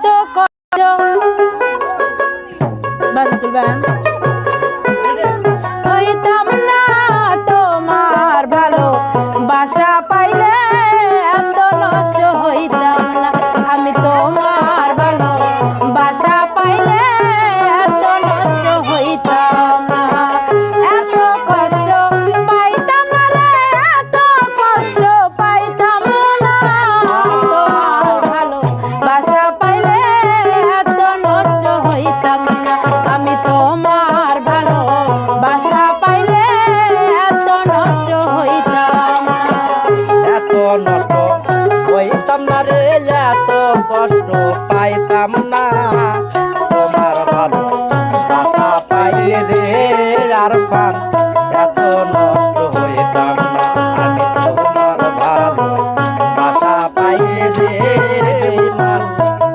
এত কষ্ট বাস তুলবেন Thank you.